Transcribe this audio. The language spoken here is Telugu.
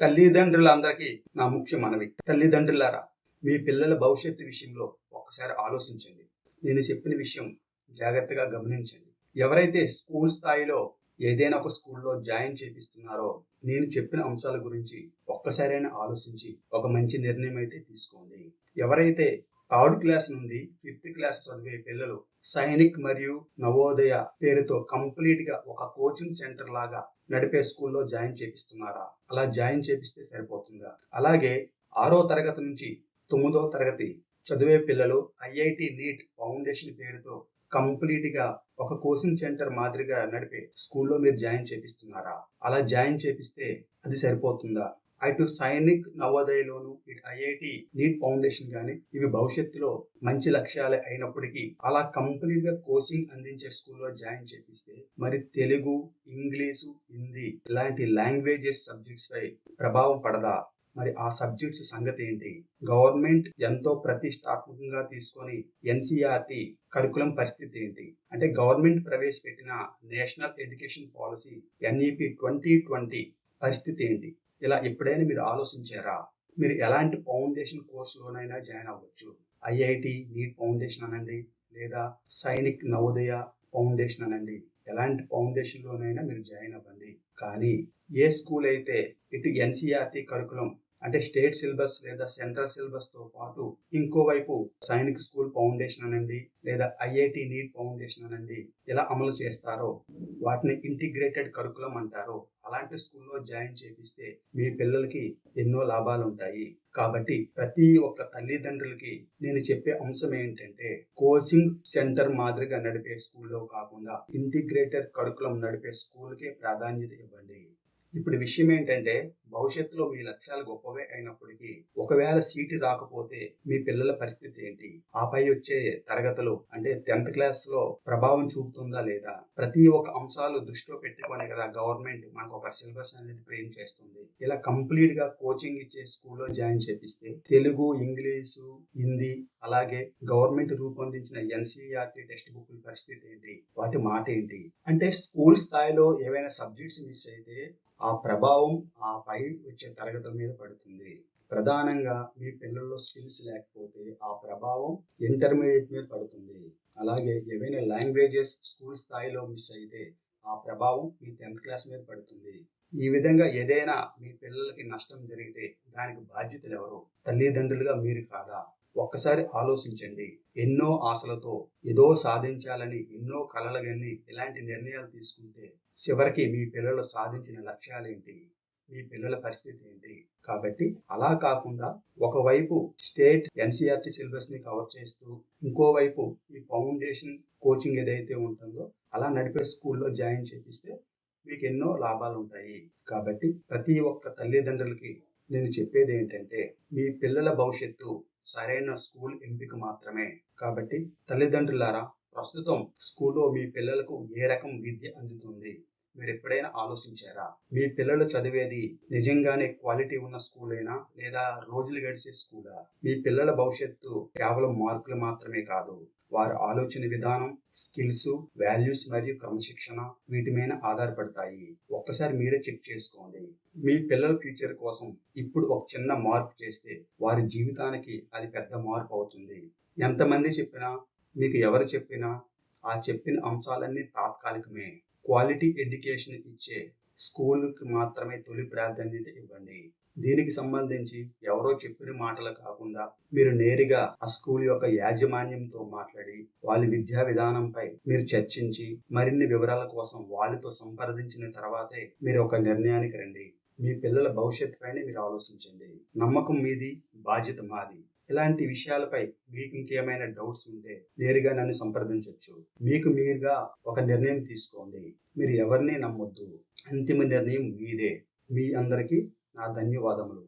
తల్లిదండ్రులందరికీ నా ముఖ్య మనవి తల్లిదండ్రులారా మీ పిల్లల భవిష్యత్తు విషయంలో ఒక్కసారి ఆలోచించండి. నేను చెప్పిన విషయం జాగ్రత్తగా గమనించండి. ఎవరైతే స్కూల్ స్థాయిలో ఏదైనా ఒక స్కూల్లో జాయిన్ చేపిస్తున్నారో నేను చెప్పిన అంశాల గురించి ఒక్కసారైనా ఆలోచించి ఒక మంచి నిర్ణయం అయితే తీసుకోండి. ఎవరైతే థర్డ్ క్లాస్ నుండి ఫిఫ్త్ క్లాస్ చదివే పిల్లలు సైనిక్ మరియు నవోదయ పేరుతో కంప్లీట్గా ఒక కోచింగ్ సెంటర్ లాగా నడిపే స్కూల్లో జాయిన్ చేపిస్తున్నారా? అలా జాయిన్ చేపిస్తే సరిపోతుందా? అలాగే ఆరో తరగతి నుంచి తొమ్మిదో తరగతి చదివే పిల్లలు ఐఐటి నీట్ ఫౌండేషన్ పేరుతో కంప్లీట్గా ఒక కోచింగ్ సెంటర్ మాదిరిగా నడిపే స్కూల్లో మీరు జాయిన్ చేపిస్తున్నారా? అలా జాయిన్ చేపిస్తే అది సరిపోతుందా? అటు సైనిక్ నవోదయలోను ఇటు ఐఐటి నీట్ ఫౌండేషన్ కానీ ఇవి భవిష్యత్తులో మంచి లక్ష్యాలే అయినప్పటికీ అలా కంప్లీట్గా కోచింగ్ అందించే స్కూల్లో జాయిన్ చేపిస్తే మరి తెలుగు ఇంగ్లీషు హిందీ ఇలాంటి లాంగ్వేజెస్ సబ్జెక్ట్స్ పై ప్రభావం పడదా? మరి ఆ సబ్జెక్ట్స్ సంగతి ఏంటి? గవర్నమెంట్ ఎంతో ప్రతిష్టాత్మకంగా తీసుకొని ఎన్సీఆర్టీ కరికులం పరిస్థితి ఏంటి? అంటే గవర్నమెంట్ ప్రవేశపెట్టిన national education policy NEP twenty twenty పరిస్థితి ఏంటి? ఇలా ఎప్పుడైనా మీరు ఆలోచించారా? మీరు ఎలాంటి ఫౌండేషన్ కోర్సులోనైనా జాయిన్ అవ్వచ్చు. ఐఐటి నీట్ ఫౌండేషన్ అనండి లేదా సైనిక్ నవోదయ ఫౌండేషన్ అనండి. ఎలాంటి ఫౌండేషన్లోనైనా మీరు జాయిన్ అవ్వండి. కానీ ఏ స్కూల్ అయితే ఇటు ఎన్సీఆర్టీ కరికులం అంటే స్టేట్ సిలబస్ లేదా సెంట్రల్ సిలబస్తో పాటు ఇంకోవైపు సైనిక్ స్కూల్ ఫౌండేషన్ అనండి లేదా ఐఐటి నీట్ ఫౌండేషన్ అనండి ఎలా అమలు చేస్తారో వాటిని ఇంటిగ్రేటెడ్ కరికులం అంటారు. అలాంటి స్కూల్లో జాయిన్ చేపిస్తే మీ పిల్లలకి ఎన్నో లాభాలు ఉంటాయి కాబట్టి ప్రతి ఒక్క తల్లిదండ్రులకి నేను చెప్పే అంశం ఏంటంటే కోచింగ్ సెంటర్ మాదిరిగా నడిపే స్కూల్లో కాకుండా ఇంటిగ్రేటెడ్ కరికులం నడిపే స్కూల్కే ప్రాధాన్యత ఇవ్వండి. ఇప్పుడు విషయం ఏంటంటే భవిష్యత్తులో మీ లక్ష్యాలు గొప్పవే అయినప్పటికీ ఒకవేళ సీటు రాకపోతే మీ పిల్లల పరిస్థితి ఏంటి? ఆపై వచ్చే తరగతులు అంటే టెన్త్ క్లాస్లో ప్రభావం చూపుతుందా లేదా? ప్రతి ఒక్క అంశాలు దృష్టిలో పెట్టుకునే కదా గవర్నమెంట్ మనకు ఒక సిలబస్ అనేది ఫ్రేమ్ చేస్తుంది. ఇలా కంప్లీట్గా కోచింగ్ ఇచ్చే స్కూల్లో జాయిన్ చేపిస్తే తెలుగు ఇంగ్లీషు హిందీ అలాగే గవర్నమెంట్ రూపొందించిన ఎన్సీఆర్టీ టెక్స్ట్ బుక్ పరిస్థితి ఏంటి? వాటి మాట ఏంటి? అంటే స్కూల్ స్థాయిలో ఏవైనా సబ్జెక్ట్స్ మిస్ అయితే ఆ ప్రభావం ఆ పై వచ్చే తరగతుల మీద పడుతుంది. ప్రధానంగా మీ పిల్లల్లో స్కిల్స్ లేకపోతే ఆ ప్రభావం ఇంటర్మీడియట్ మీద పడుతుంది. అలాగే ఏవైనా లాంగ్వేజెస్ స్కూల్ స్థాయిలో మిస్ అయితే ఆ ప్రభావం మీ టెన్త్ క్లాస్ మీద పడుతుంది. ఈ విధంగా ఏదైనా మీ పిల్లలకి నష్టం జరిగితే దానికి బాధ్యతలు ఎవరు? తల్లిదండ్రులుగా మీరు కాదా? ఒక్కసారి ఆలోచించండి. ఎన్నో ఆశలతో ఏదో సాధించాలని ఎన్నో కలలుగని ఇలాంటి నిర్ణయాలు తీసుకుంటే చివరికి మీ పిల్లలు సాధించిన లక్ష్యాలేంటి? మీ పిల్లల పరిస్థితి ఏంటి కాబట్టి అలా కాకుండా ఒకవైపు స్టేట్ ఎన్సీఆర్టీ సిలబస్ని కవర్ చేస్తూ ఇంకోవైపు ఈ ఫౌండేషన్ కోచింగ్ ఏదైతే ఉంటుందో అలా నడిపే స్కూల్లో జాయిన్ చేపిస్తే మీకు ఎన్నో లాభాలు ఉంటాయి కాబట్టి ప్రతి ఒక్క తల్లిదండ్రులకి నేను చెప్పేది ఏంటంటే మీ పిల్లల భవిష్యత్తు సరైన స్కూల్ ఎంపిక మాత్రమే. కాబట్టి తల్లిదండ్రులారా ప్రస్తుతం స్కూల్లో మీ పిల్లలకు ఏ రకం విద్య అందుతుంది? మీరు ఎప్పుడైనా ఆలోచించారా? మీ పిల్లలు చదివేది నిజంగానే క్వాలిటీ ఉన్న స్కూలేనా? లేదా రోజులు గడిచే స్కూలా? మీ పిల్లల భవిష్యత్తు కేవలం మార్కులు మాత్రమే కాదు వారి ఆలోచన విధానం స్కిల్స్ వాల్యూస్ మరియు క్రమశిక్షణ వీటి మీద ఆధారపడతాయి. ఒక్కసారి మీరే చెక్ చేసుకోండి. మీ పిల్లల ఫ్యూచర్ కోసం ఇప్పుడు ఒక చిన్న మార్పు చేస్తే వారి జీవితానికి అది పెద్ద మార్పు అవుతుంది. ఎంతమంది చెప్పినా మీకు ఎవరు చెప్పినా ఆ చెప్పిన అంశాలన్నీ తాత్కాలికమే. క్వాలిటీ ఎడ్యుకేషన్ ఇచ్చే స్కూల్కి మాత్రమే తొలి ప్రాధాన్యత ఇవ్వండి. దీనికి సంబంధించి ఎవరో చెప్పిన మాటలు కాకుండా మీరు నేరుగా ఆ స్కూల్ యొక్క యాజమాన్యంతో మాట్లాడి వాళ్ళ విద్యా విధానంపై మీరు చర్చించి మరిన్ని వివరాల కోసం వాళ్ళతో సంప్రదించిన తర్వాతే మీరు ఒక నిర్ణయానికి రండి. మీ పిల్లల భవిష్యత్తు పైన మీరు ఆలోచించండి. నమ్మకం మీది బాధ్యత మాది. ఇలాంటి విషయాలపై మీకు ఇంకేమైనా డౌట్స్ ఉంటే నేరుగా నన్ను సంప్రదించవచ్చు మీకు మీరుగా ఒక నిర్ణయం తీసుకోండి. మీరు ఎవరిని నమ్మొద్దు. అంతిమ నిర్ణయం మీదే. మీ అందరికీ నా ధన్యవాదములు.